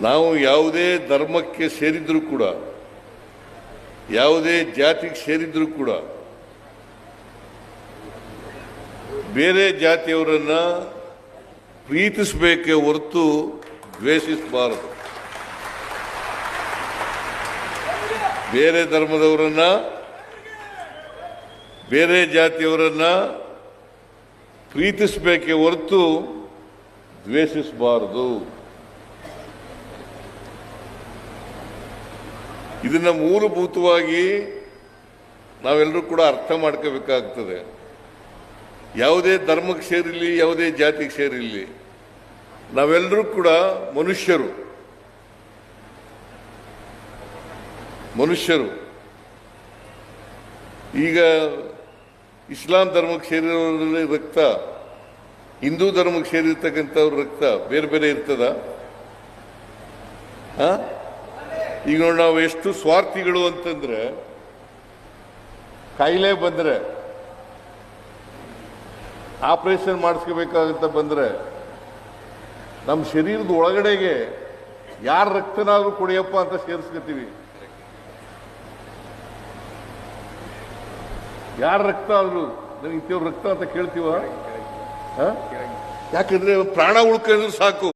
ನಾವು ಯಾವುದೇ ಧರ್ಮಕ್ಕೆ ಸೇರಿದ್ರು ಕೂಡ, ಯಾವುದೇ ಜಾತಿಗೆ ಸೇರಿದ್ರು ಕೂಡ, ಬೇರೆ ಜಾತಿಯವರನ್ನ ಪ್ರೀತಿಸಬೇಕೇ ಹೊರತು ದ್ವೇಷಿಸಬಾರದು. ಬೇರೆ ಧರ್ಮದವರನ್ನ, ಬೇರೆ ಜಾತಿಯವರನ್ನ ಪ್ರೀತಿಸಬೇಕೆ ಹೊರತು ದ್ವೇಷಿಸಬಾರದು. ಇದನ್ನು ಮೂಲಭೂತವಾಗಿ ನಾವೆಲ್ಲರೂ ಕೂಡ ಅರ್ಥ ಮಾಡ್ಕೋಬೇಕಾಗ್ತದೆ. ಯಾವುದೇ ಧರ್ಮಕ್ಕೆ ಸೇರಿರಲಿ, ಯಾವುದೇ ಜಾತಿಗೆ ಸೇರಿರಲಿ ನಾವೆಲ್ಲರೂ ಕೂಡ ಮನುಷ್ಯರು. ಮನುಷ್ಯರು. ಈಗ ಇಸ್ಲಾಂ ಧರ್ಮಕ್ಕೆ ಸೇರಿರೋದ್ರಲ್ಲಿ ರಕ್ತ ಹಿಂದೂ ಧರ್ಮಕ್ಕೆ ಸೇರಿರ್ತಕ್ಕಂಥವ್ರ ರಕ್ತ ಬೇರೆ ಬೇರೆ ಇರ್ತದ? ಈಗ ನೋಡಿ ನಾವು ಎಷ್ಟು ಸ್ವಾರ್ಥಿಗಳು ಅಂತಂದ್ರೆ ಕಾಯಿಲೆ ಬಂದ್ರೆ, ಆಪರೇಷನ್ ಮಾಡಿಸ್ಕೋಬೇಕಾಗಂತ ಬಂದ್ರೆ ನಮ್ಮ ಶರೀರದ ಒಳಗಡೆಗೆ ಯಾರ ರಕ್ತನಾದ್ರೂ ಕೊಡಿಯಪ್ಪ ಅಂತ ಸೇರಿಸ್ಕೊತೀವಿ. ಯಾರ ರಕ್ತ ಆದರೂ ನನಗೆ ರಕ್ತ ಅಂತ ಕೇಳ್ತೀವ? ಹಾ? ಯಾಕಂದ್ರೆ ಪ್ರಾಣ ಉಳ್ಕೊಂಡ್ರೆ ಸಾಕು.